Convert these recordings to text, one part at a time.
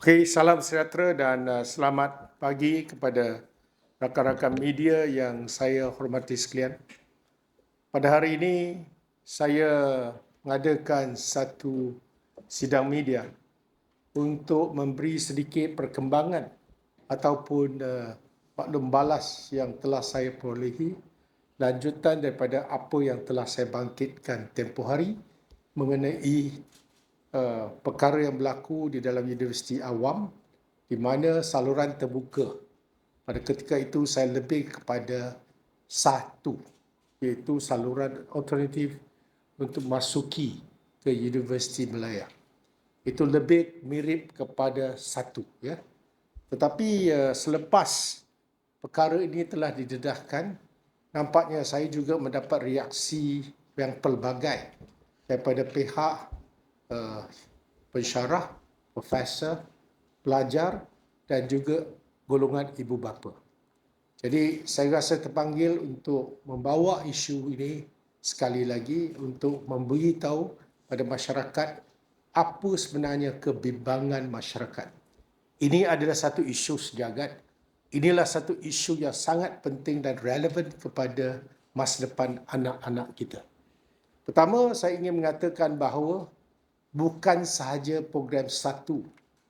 Okey, salam sejahtera dan uh, selamat pagi kepada rakan-rakan media yang saya hormati sekalian. Pada hari ini saya mengadakan satu sidang media untuk memberi sedikit perkembangan ataupun uh, maklum balas yang telah saya perolehi lanjutan daripada apa yang telah saya bangkitkan tempoh hari mengenai uh, perkara yang berlaku di dalam universiti awam di mana saluran terbuka. Pada ketika itu saya lebih kepada satu iaitu saluran alternatif untuk masuki ke Universiti Melaya. Itu lebih mirip kepada satu ya. Tetapi uh, selepas perkara ini telah didedahkan nampaknya saya juga mendapat reaksi yang pelbagai daripada pihak uh, pensyarah, profesor, pelajar dan juga golongan ibu bapa. Jadi saya rasa terpanggil untuk membawa isu ini sekali lagi untuk memberitahu pada masyarakat apa sebenarnya kebimbangan masyarakat. Ini adalah satu isu sejagat. Inilah satu isu yang sangat penting dan relevan kepada masa depan anak-anak kita. Pertama, saya ingin mengatakan bahawa bukan sahaja program satu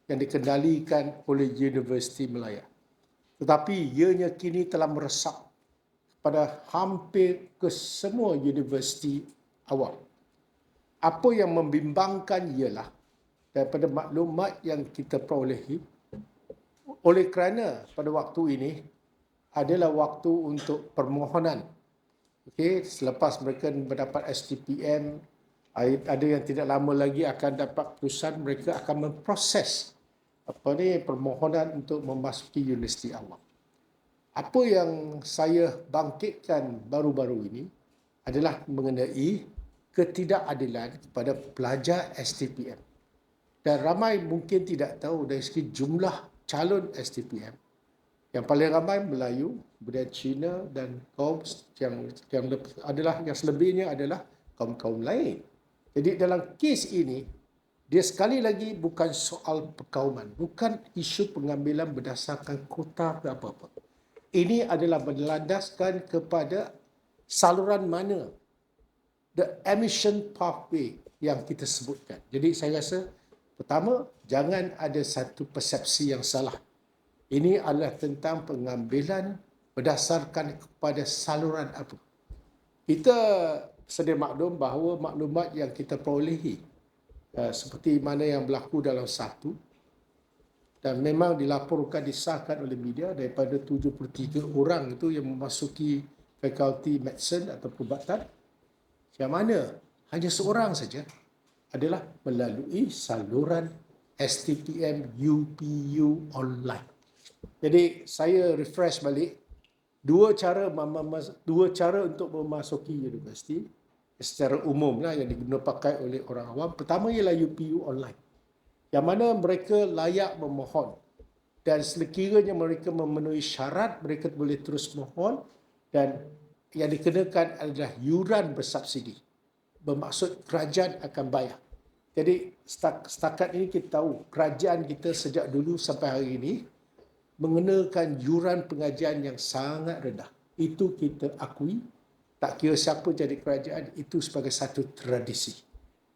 yang dikendalikan oleh Universiti Melaya. Tetapi ianya kini telah meresap pada hampir ke semua universiti awam. Apa yang membimbangkan ialah daripada maklumat yang kita perolehi oleh kerana pada waktu ini adalah waktu untuk permohonan. Okey, selepas mereka mendapat STPM, ada yang tidak lama lagi akan dapat keputusan mereka akan memproses apa ni permohonan untuk memasuki universiti awam. Apa yang saya bangkitkan baru-baru ini adalah mengenai ketidakadilan kepada pelajar STPM. Dan ramai mungkin tidak tahu dari segi jumlah calon STPM. Yang paling ramai Melayu, kemudian Cina dan kaum yang yang adalah yang selebihnya adalah kaum-kaum lain. Jadi dalam kes ini, dia sekali lagi bukan soal perkauman, bukan isu pengambilan berdasarkan kota atau apa-apa. Ini adalah berlandaskan kepada saluran mana the emission pathway yang kita sebutkan. Jadi saya rasa pertama jangan ada satu persepsi yang salah. Ini adalah tentang pengambilan berdasarkan kepada saluran apa. Kita sedia maklum bahawa maklumat yang kita perolehi uh, seperti mana yang berlaku dalam satu dan memang dilaporkan disahkan oleh media daripada 73 orang itu yang memasuki fakulti medicine atau perubatan yang mana hanya seorang saja adalah melalui saluran STPM UPU online. Jadi saya refresh balik dua cara dua cara untuk memasuki universiti secara umum lah yang digunakan pakai oleh orang awam. Pertama ialah UPU online. Yang mana mereka layak memohon. Dan sekiranya mereka memenuhi syarat, mereka boleh terus mohon. Dan yang dikenakan adalah yuran bersubsidi. Bermaksud kerajaan akan bayar. Jadi setakat ini kita tahu kerajaan kita sejak dulu sampai hari ini mengenakan yuran pengajian yang sangat rendah. Itu kita akui tak kira siapa jadi kerajaan itu sebagai satu tradisi.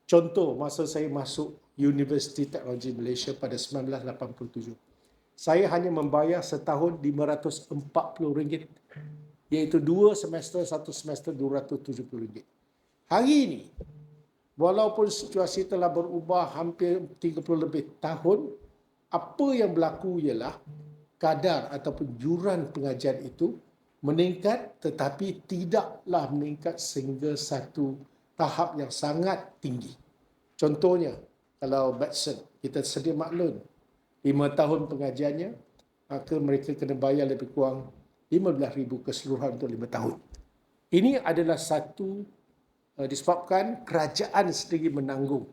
Contoh masa saya masuk Universiti Teknologi Malaysia pada 1987. Saya hanya membayar setahun RM540 iaitu dua semester, satu semester RM270. Hari ini, walaupun situasi telah berubah hampir 30 lebih tahun, apa yang berlaku ialah kadar ataupun juran pengajian itu meningkat tetapi tidaklah meningkat sehingga satu tahap yang sangat tinggi. Contohnya, kalau Batson, kita sedia maklum, lima tahun pengajiannya, maka mereka kena bayar lebih kurang RM15,000 keseluruhan untuk lima tahun. Ini adalah satu uh, disebabkan kerajaan sendiri menanggung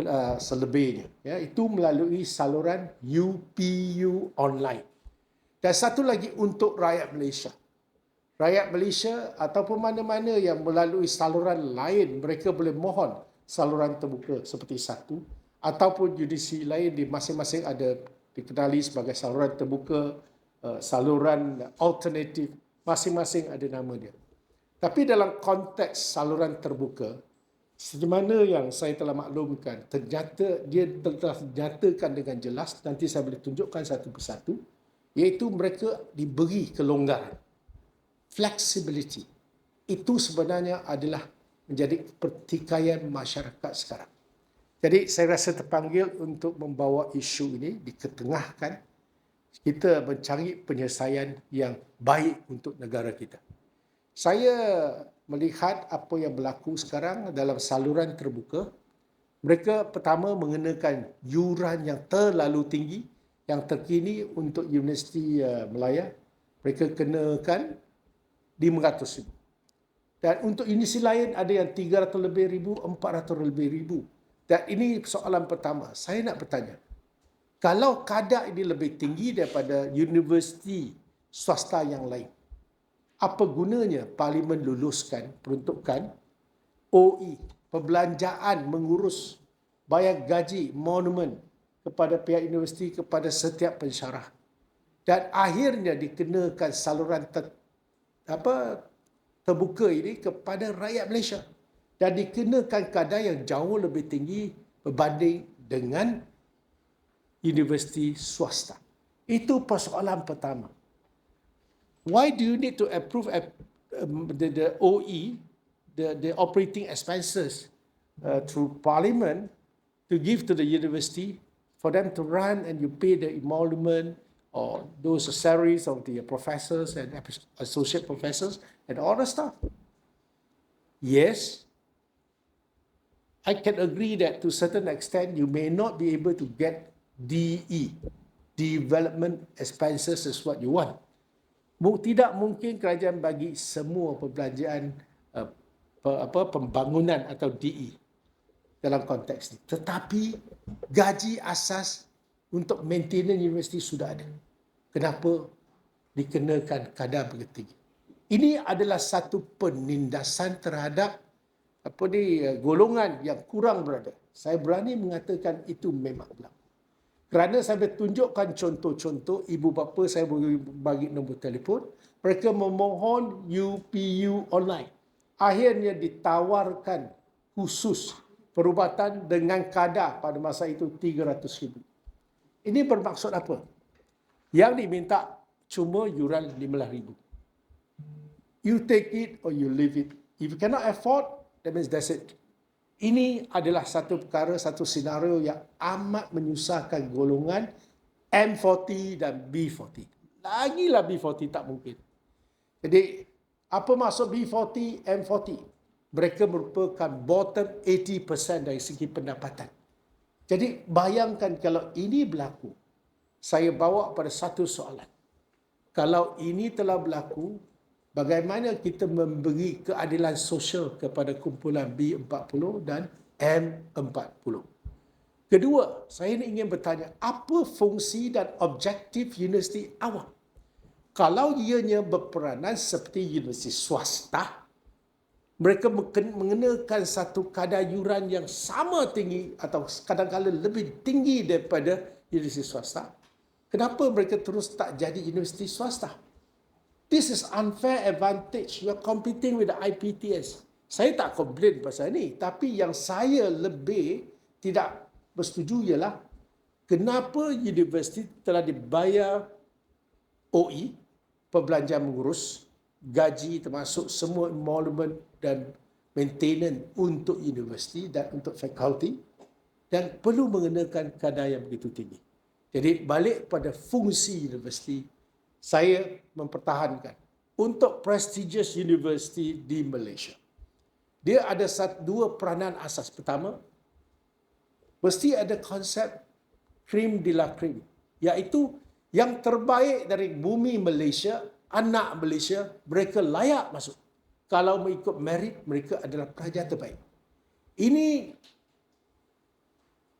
uh, selebihnya. Ya, itu melalui saluran UPU online. Dan satu lagi untuk rakyat Malaysia rakyat Malaysia ataupun mana-mana yang melalui saluran lain mereka boleh mohon saluran terbuka seperti satu ataupun judisi lain di masing-masing ada dikenali sebagai saluran terbuka, uh, saluran alternatif, masing-masing ada nama dia. Tapi dalam konteks saluran terbuka, seperti mana yang saya telah maklumkan, ternyata dia telah dinyatakan dengan jelas, nanti saya boleh tunjukkan satu persatu, iaitu mereka diberi kelonggaran. Flexibility. Itu sebenarnya adalah menjadi pertikaian masyarakat sekarang. Jadi saya rasa terpanggil untuk membawa isu ini diketengahkan kita mencari penyelesaian yang baik untuk negara kita. Saya melihat apa yang berlaku sekarang dalam saluran terbuka. Mereka pertama mengenakan yuran yang terlalu tinggi yang terkini untuk Universiti uh, Melaya. Mereka kenakan 500 ribu. Dan untuk universiti lain ada yang 300 lebih ribu, 400 lebih ribu. Dan ini soalan pertama. Saya nak bertanya. Kalau kadar ini lebih tinggi daripada universiti swasta yang lain, apa gunanya parlimen luluskan peruntukan OE, perbelanjaan mengurus bayar gaji monumen kepada pihak universiti kepada setiap pensyarah dan akhirnya dikenakan saluran ter, apa terbuka ini kepada rakyat Malaysia dan dikenakan kadar yang jauh lebih tinggi berbanding dengan universiti swasta. Itu persoalan pertama. Why do you need to approve um, the, the OE, the, the operating expenses uh, through parliament to give to the university for them to run and you pay the emolument or those salaries of the professors and associate professors and all the stuff? Yes, I can agree that to a certain extent you may not be able to get DE, development expenses is what you want. Tidak mungkin kerajaan bagi semua perbelanjaan uh, apa pembangunan atau DE dalam konteks ini. Tetapi gaji asas untuk maintenance universiti sudah ada. Kenapa dikenakan kadar begitu tinggi? Ini adalah satu penindasan terhadap apa ni golongan yang kurang berada. Saya berani mengatakan itu memang berlaku. Kerana saya tunjukkan contoh-contoh ibu bapa saya bagi, bagi nombor telefon, mereka memohon UPU online. Akhirnya ditawarkan khusus perubatan dengan kadar pada masa itu 300 ribu. Ini bermaksud apa? Yang diminta cuma yuran 15 ribu. You take it or you leave it. If you cannot afford, That means that's it. Ini adalah satu perkara, satu senario yang amat menyusahkan golongan M40 dan B40. Lagilah B40 tak mungkin. Jadi, apa maksud B40, M40? Mereka merupakan bottom 80% dari segi pendapatan. Jadi, bayangkan kalau ini berlaku, saya bawa pada satu soalan. Kalau ini telah berlaku, bagaimana kita memberi keadilan sosial kepada kumpulan B40 dan M40. Kedua, saya ingin bertanya, apa fungsi dan objektif universiti awam? Kalau ianya berperanan seperti universiti swasta, mereka mengenakan satu kadar yuran yang sama tinggi atau kadang-kadang lebih tinggi daripada universiti swasta. Kenapa mereka terus tak jadi universiti swasta? This is unfair advantage. You are competing with the IPTS. Saya tak komplain pasal ni. Tapi yang saya lebih tidak bersetuju ialah kenapa universiti telah dibayar OE, perbelanjaan mengurus, gaji termasuk semua emolument dan maintenance untuk universiti dan untuk fakulti dan perlu mengenakan kadar yang begitu tinggi. Jadi balik pada fungsi universiti saya mempertahankan untuk prestigious university di Malaysia. Dia ada satu dua peranan asas. Pertama, mesti ada konsep cream de la cream, iaitu yang terbaik dari bumi Malaysia, anak Malaysia, mereka layak masuk. Kalau mengikut merit, mereka adalah pelajar terbaik. Ini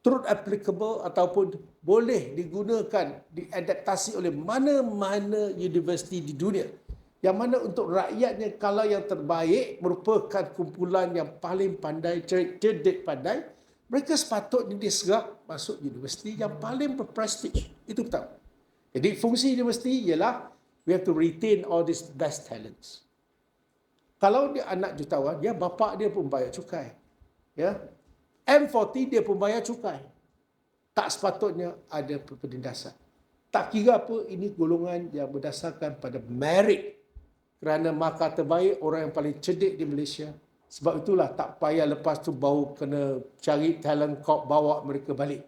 truth applicable ataupun boleh digunakan, diadaptasi oleh mana-mana universiti di dunia. Yang mana untuk rakyatnya kalau yang terbaik merupakan kumpulan yang paling pandai, cerdik pandai, mereka sepatutnya diserap masuk universiti yang paling berprestige. Itu pertama. Jadi fungsi universiti ialah we have to retain all these best talents. Kalau dia anak jutawan, dia bapa dia pun bayar cukai. Ya. M40 dia pun bayar cukai. Tak sepatutnya ada penindasan. Tak kira apa ini golongan yang berdasarkan pada merit kerana markah terbaik orang yang paling cerdik di Malaysia sebab itulah tak payah lepas tu bau kena cari talent corp bawa mereka balik.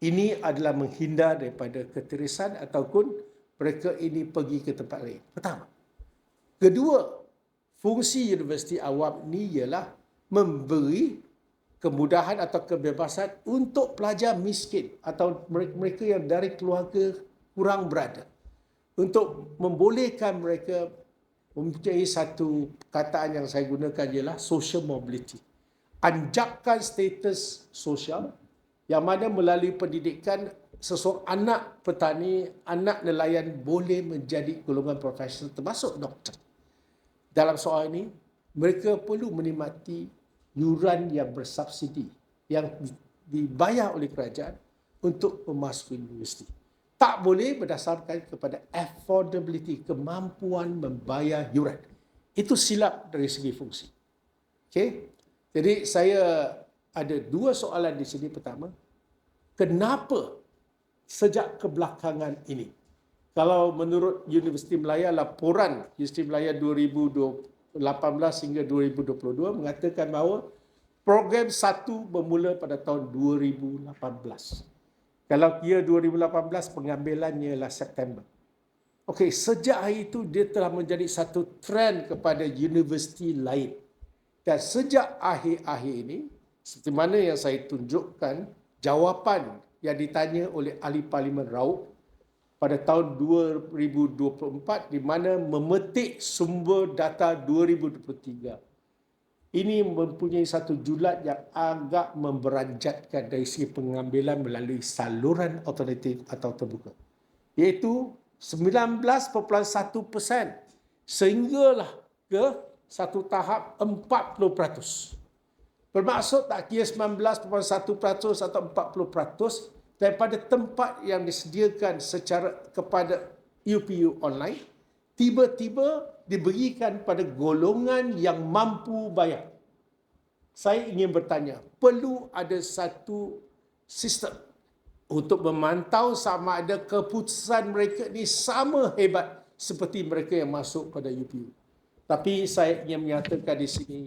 Ini adalah menghindar daripada ketirisan ataupun mereka ini pergi ke tempat lain. Pertama. Kedua, fungsi universiti awam ini ialah memberi kemudahan atau kebebasan untuk pelajar miskin atau mereka yang dari keluarga kurang berada untuk membolehkan mereka mempunyai satu kataan yang saya gunakan ialah social mobility. Anjakkan status sosial yang mana melalui pendidikan seseorang anak petani, anak nelayan boleh menjadi golongan profesional termasuk doktor. Dalam soal ini, mereka perlu menikmati yuran yang bersubsidi yang dibayar oleh kerajaan untuk memasuki universiti tak boleh berdasarkan kepada affordability, kemampuan membayar yuran. Itu silap dari segi fungsi. Okay? Jadi saya ada dua soalan di sini. Pertama, kenapa sejak kebelakangan ini, kalau menurut Universiti Melaya, laporan Universiti Melaya 2018 hingga 2022 mengatakan bahawa program satu bermula pada tahun 2018. Kalau kira 2018 pengambilannya ialah September. Okey, sejak hari itu dia telah menjadi satu trend kepada universiti lain. Dan sejak akhir-akhir ini, seperti mana yang saya tunjukkan, jawapan yang ditanya oleh ahli Parlimen Raub pada tahun 2024 di mana memetik sumber data 2023 ini mempunyai satu julat yang agak memberanjatkan dari segi pengambilan melalui saluran alternatif atau terbuka. Iaitu 19.1% sehinggalah ke satu tahap 40%. Bermaksud tak kira 19.1% atau 40% daripada tempat yang disediakan secara kepada UPU online, tiba-tiba diberikan pada golongan yang mampu bayar. Saya ingin bertanya, perlu ada satu sistem untuk memantau sama ada keputusan mereka ini sama hebat seperti mereka yang masuk pada UPU. Tapi saya ingin menyatakan di sini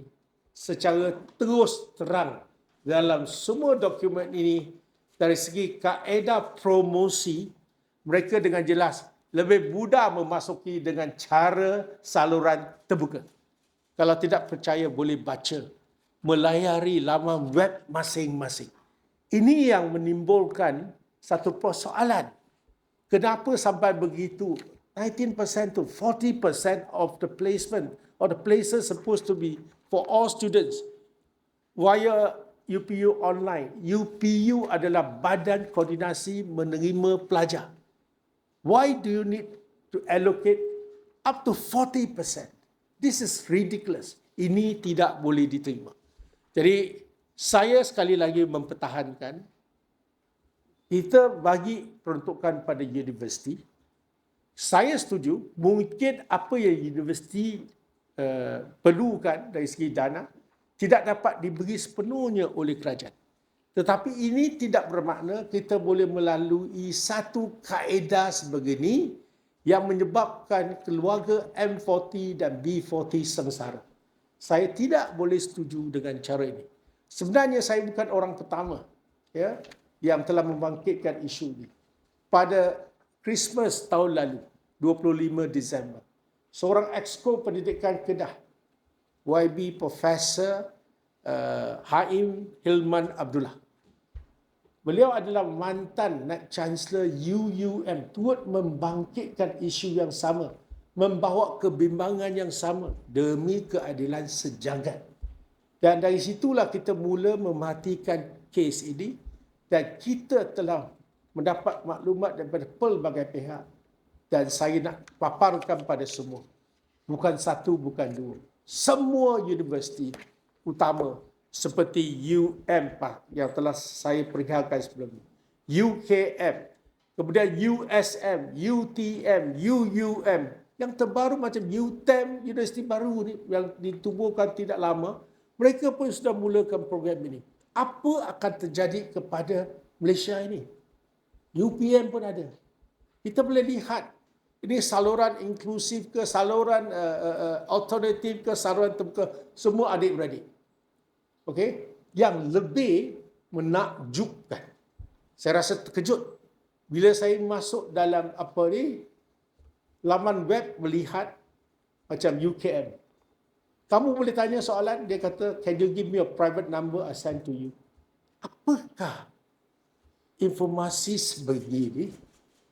secara terus terang dalam semua dokumen ini dari segi kaedah promosi mereka dengan jelas lebih mudah memasuki dengan cara saluran terbuka. Kalau tidak percaya boleh baca melayari laman web masing-masing. Ini yang menimbulkan satu persoalan. Kenapa sampai begitu 19% to 40% of the placement or the places supposed to be for all students via UPU online. UPU adalah badan koordinasi menerima pelajar. Why do you need to allocate up to 40%? This is ridiculous. Ini tidak boleh diterima. Jadi saya sekali lagi mempertahankan kita bagi peruntukan pada universiti. Saya setuju mungkin apa yang universiti uh, perlukan dari segi dana tidak dapat diberi sepenuhnya oleh kerajaan. Tetapi ini tidak bermakna kita boleh melalui satu kaedah sebegini yang menyebabkan keluarga M40 dan B40 sengsara. Saya tidak boleh setuju dengan cara ini. Sebenarnya saya bukan orang pertama ya, yang telah membangkitkan isu ini. Pada Christmas tahun lalu, 25 Disember, seorang exco pendidikan Kedah, YB Profesor uh, Haim Hilman Abdullah, Beliau adalah mantan Naib Chancellor UUM turut membangkitkan isu yang sama, membawa kebimbangan yang sama demi keadilan sejagat. Dan dari situlah kita mula mematikan kes ini dan kita telah mendapat maklumat daripada pelbagai pihak dan saya nak paparkan pada semua. Bukan satu, bukan dua. Semua universiti utama seperti UM yang telah saya perlihatkan sebelum ini. UKM, kemudian USM, UTM, UUM, yang terbaru macam UTEM, Universiti Baru ni yang ditubuhkan tidak lama, mereka pun sudah mulakan program ini. Apa akan terjadi kepada Malaysia ini? UPM pun ada. Kita boleh lihat ini saluran inklusif ke, saluran uh, uh, alternatif ke, saluran terbuka, semua adik-beradik. Okey? Yang lebih menakjubkan. Saya rasa terkejut bila saya masuk dalam apa ni laman web melihat macam UKM. Kamu boleh tanya soalan, dia kata, can you give me a private number I send to you? Apakah informasi sebegini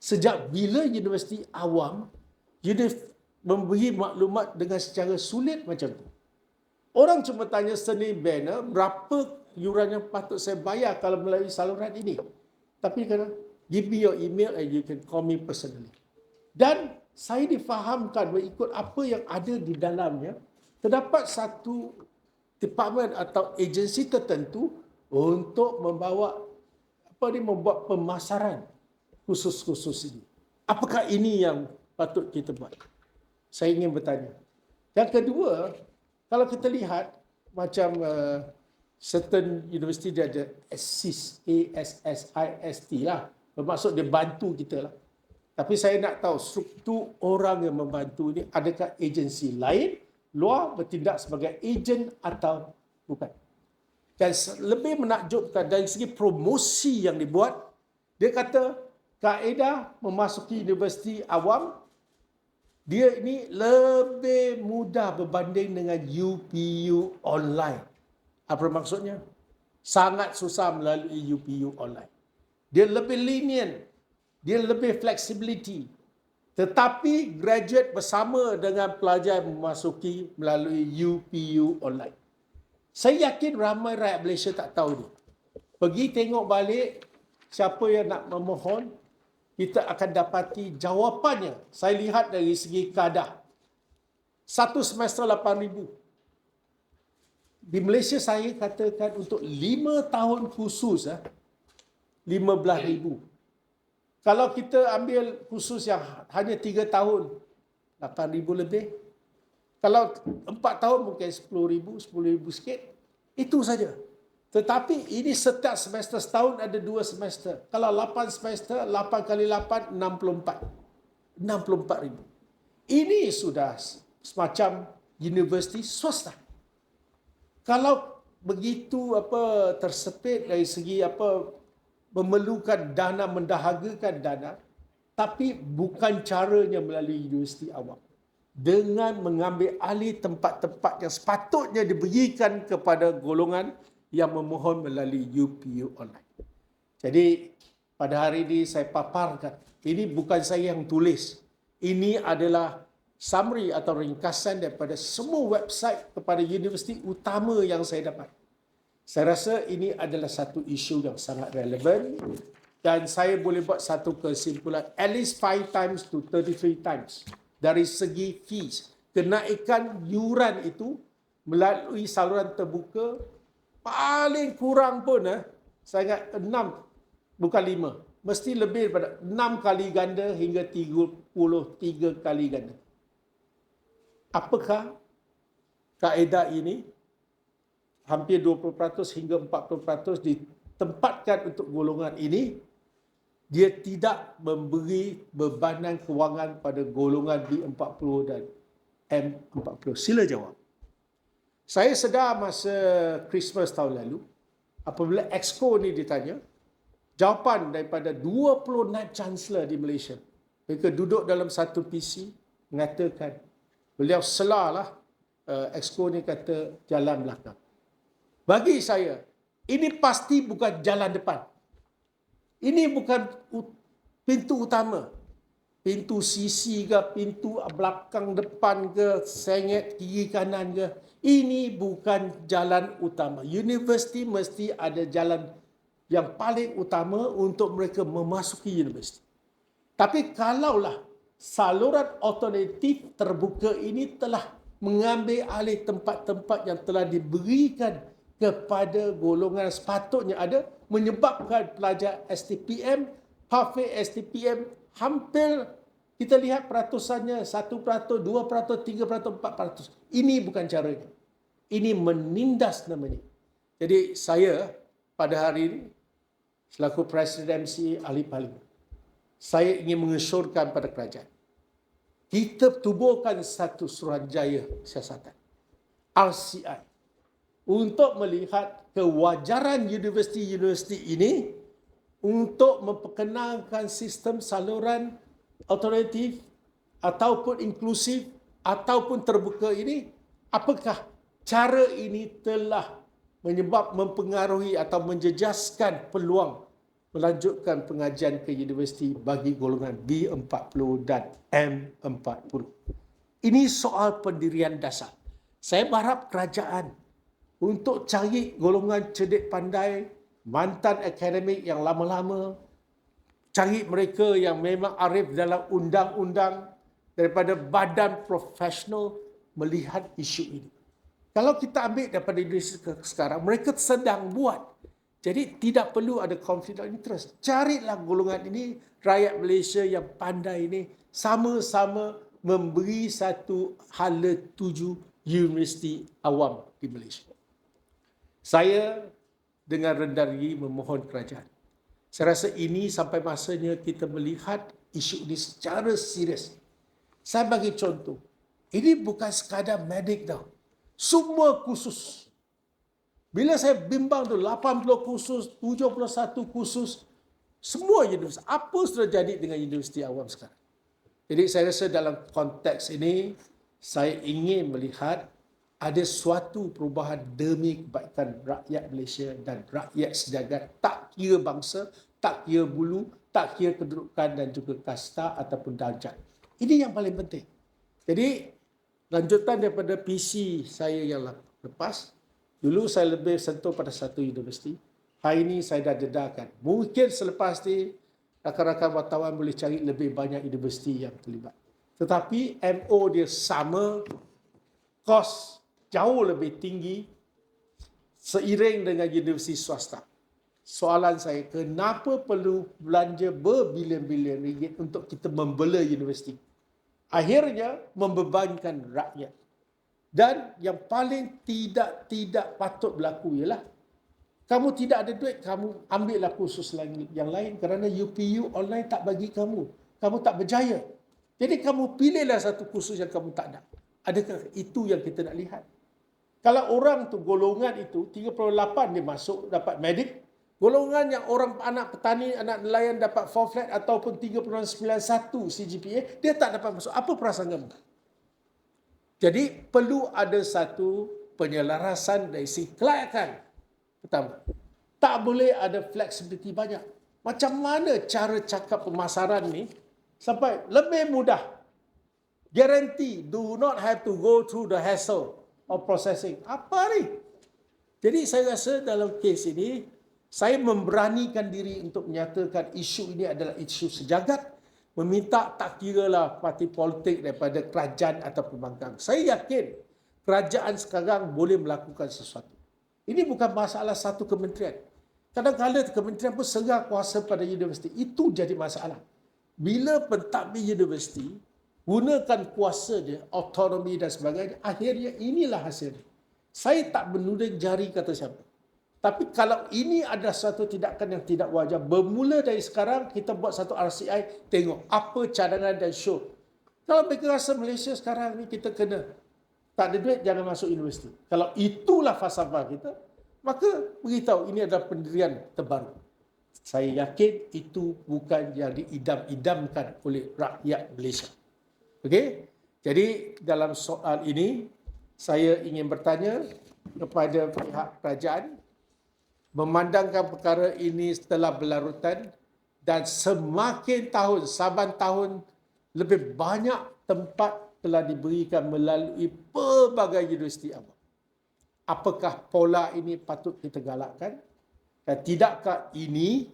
sejak bila universiti awam universiti memberi maklumat dengan secara sulit macam tu. Orang cuma tanya seni banner berapa yuran yang patut saya bayar kalau melalui saluran ini. Tapi kena give me your email and you can call me personally. Dan saya difahamkan mengikut apa yang ada di dalamnya terdapat satu department atau agensi tertentu untuk membawa apa ni membuat pemasaran khusus-khusus ini. Apakah ini yang patut kita buat? Saya ingin bertanya. Yang kedua, kalau kita lihat macam uh, certain university dia ada assist, A-S-S-I-S-T lah. Bermaksud dia bantu kita lah. Tapi saya nak tahu struktur orang yang membantu ini adakah agensi lain luar bertindak sebagai ejen atau bukan. Dan lebih menakjubkan dari segi promosi yang dibuat, dia kata kaedah memasuki universiti awam dia ini lebih mudah berbanding dengan UPU online. Apa maksudnya? Sangat susah melalui UPU online. Dia lebih lenient. Dia lebih flexibility. Tetapi graduate bersama dengan pelajar memasuki melalui UPU online. Saya yakin ramai rakyat Malaysia tak tahu ni. Pergi tengok balik siapa yang nak memohon kita akan dapati jawapannya. Saya lihat dari segi kadar. Satu semester 8,000. Di Malaysia saya katakan untuk lima tahun khusus, eh, 15,000. Kalau kita ambil khusus yang hanya tiga tahun, 8,000 lebih. Kalau empat tahun mungkin 10,000, 10,000 sikit. Itu saja. Tetapi ini setiap semester setahun ada dua semester. Kalau lapan semester, lapan kali lapan, enam puluh empat. Enam puluh empat ribu. Ini sudah semacam universiti swasta. Kalau begitu apa tersepit dari segi apa memerlukan dana, mendahagakan dana, tapi bukan caranya melalui universiti awam. Dengan mengambil alih tempat-tempat yang sepatutnya diberikan kepada golongan yang memohon melalui UPU online. Jadi pada hari ini saya paparkan, ini bukan saya yang tulis. Ini adalah summary atau ringkasan daripada semua website kepada universiti utama yang saya dapat. Saya rasa ini adalah satu isu yang sangat relevan dan saya boleh buat satu kesimpulan at least 5 times to 33 times dari segi fees. Kenaikan yuran itu melalui saluran terbuka paling kurang pun eh, saya ingat enam bukan lima mesti lebih daripada enam kali ganda hingga tiga puluh tiga kali ganda. Apakah kaedah ini hampir 20% hingga 40% ditempatkan untuk golongan ini? Dia tidak memberi bebanan kewangan pada golongan B40 dan M40 sila jawab saya sedar masa Christmas tahun lalu, apabila Exco ni ditanya, jawapan daripada 20 Naib Chancellor di Malaysia, mereka duduk dalam satu PC, mengatakan, beliau selalah uh, Exco ni kata jalan belakang. Bagi saya, ini pasti bukan jalan depan. Ini bukan pintu utama. Pintu sisi ke, pintu belakang depan ke, sengit kiri kanan ke. Ini bukan jalan utama. Universiti mesti ada jalan yang paling utama untuk mereka memasuki universiti. Tapi kalaulah saluran alternatif terbuka ini telah mengambil alih tempat-tempat yang telah diberikan kepada golongan sepatutnya ada menyebabkan pelajar STPM, pathway STPM hampir kita lihat peratusannya 1%, 2%, 3%, 4%. Ini bukan caranya. Ini menindas namanya. Jadi saya pada hari ini selaku presidensi ahli parlimen saya ingin mengesyorkan pada kerajaan kita tubuhkan satu suruhanjaya siasatan RCI untuk melihat kewajaran universiti-universiti ini untuk memperkenalkan sistem saluran alternatif ataupun inklusif ataupun terbuka ini apakah cara ini telah menyebab mempengaruhi atau menjejaskan peluang melanjutkan pengajian ke universiti bagi golongan B40 dan M40. Ini soal pendirian dasar. Saya berharap kerajaan untuk cari golongan cerdik pandai, mantan akademik yang lama-lama, cari mereka yang memang arif dalam undang-undang daripada badan profesional melihat isu ini. Kalau kita ambil daripada Indonesia sekarang, mereka sedang buat. Jadi tidak perlu ada konflik of interest. Carilah golongan ini, rakyat Malaysia yang pandai ini, sama-sama memberi satu hala tuju universiti awam di Malaysia. Saya dengan rendah diri memohon kerajaan. Saya rasa ini sampai masanya kita melihat isu ini secara serius. Saya bagi contoh. Ini bukan sekadar medik tau semua khusus. Bila saya bimbang tu 80 khusus, 71 khusus, semua universiti. Apa sudah jadi dengan universiti awam sekarang? Jadi saya rasa dalam konteks ini, saya ingin melihat ada suatu perubahan demi kebaikan rakyat Malaysia dan rakyat sejagat. Tak kira bangsa, tak kira bulu, tak kira kedudukan dan juga kasta ataupun darjat. Ini yang paling penting. Jadi lanjutan daripada PC saya yang lepas, dulu saya lebih sentuh pada satu universiti. Hari ini saya dah dedarkan. Mungkin selepas ni rakan-rakan wartawan boleh cari lebih banyak universiti yang terlibat. Tetapi MO dia sama, kos jauh lebih tinggi seiring dengan universiti swasta. Soalan saya, kenapa perlu belanja berbilion-bilion ringgit untuk kita membela universiti? akhirnya membebankan rakyat. Dan yang paling tidak tidak patut berlaku ialah kamu tidak ada duit, kamu ambillah kursus yang lain kerana UPU online tak bagi kamu. Kamu tak berjaya. Jadi kamu pilihlah satu kursus yang kamu tak ada. Adakah itu yang kita nak lihat? Kalau orang tu golongan itu 38 dia masuk dapat medik, Golongan yang orang anak petani, anak nelayan dapat 4 flat ataupun 3.91 CGPA, dia tak dapat masuk. Apa perasaan kamu? Jadi perlu ada satu penyelarasan dari sisi kelayakan. Pertama, tak boleh ada flexibility banyak. Macam mana cara cakap pemasaran ni sampai lebih mudah? Guarantee do not have to go through the hassle of processing. Apa ni? Jadi saya rasa dalam kes ini saya memberanikan diri untuk menyatakan isu ini adalah isu sejagat, meminta tak kiralah parti politik daripada kerajaan atau pembangkang. Saya yakin kerajaan sekarang boleh melakukan sesuatu. Ini bukan masalah satu kementerian. Kadang-kadang kementerian pun serah kuasa pada universiti. Itu jadi masalah. Bila pentadbir universiti gunakan kuasa dia, autonomi dan sebagainya, akhirnya inilah hasilnya. Saya tak menuding jari kata siapa. Tapi kalau ini ada satu tindakan yang tidak wajar, bermula dari sekarang kita buat satu RCI, tengok apa cadangan dan show. Kalau mereka rasa Malaysia sekarang ni kita kena tak ada duit, jangan masuk universiti. Kalau itulah falsafah kita, maka beritahu ini adalah pendirian terbaru. Saya yakin itu bukan yang diidam-idamkan oleh rakyat Malaysia. Okey? Jadi dalam soal ini, saya ingin bertanya kepada pihak kerajaan, memandangkan perkara ini setelah berlarutan dan semakin tahun, saban tahun lebih banyak tempat telah diberikan melalui pelbagai universiti awam. Apakah pola ini patut kita galakkan? Dan tidakkah ini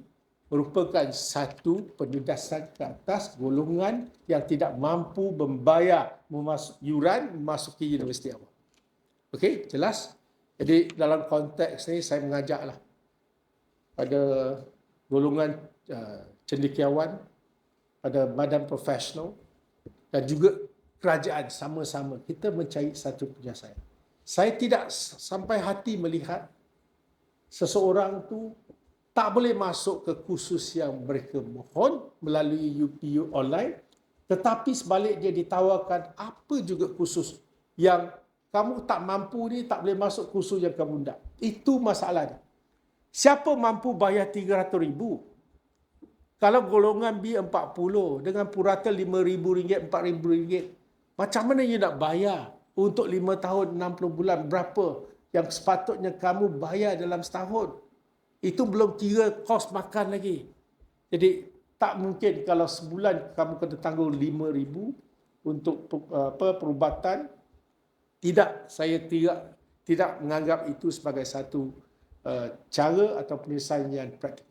merupakan satu penindasan ke atas golongan yang tidak mampu membayar memasuk yuran memasuki universiti awam? Okey, jelas? Jadi dalam konteks ni saya mengajaklah pada golongan uh, cendekiawan, pada badan profesional dan juga kerajaan sama-sama kita mencari satu penyelesaian. Saya tidak sampai hati melihat seseorang tu tak boleh masuk ke kursus yang mereka mohon melalui UPU online tetapi sebaliknya ditawarkan apa juga kursus yang kamu tak mampu ni tak boleh masuk kursus yang kamu nak. Itu masalahnya. Siapa mampu bayar 300 ribu? Kalau golongan B40 dengan purata RM5,000, RM4,000, macam mana you nak bayar untuk 5 tahun, 60 bulan, berapa yang sepatutnya kamu bayar dalam setahun? Itu belum kira kos makan lagi. Jadi tak mungkin kalau sebulan kamu kena tanggung 5000 untuk apa perubatan tidak saya tidak tidak menganggap itu sebagai satu uh, cara atau penyelesaian yang praktikal.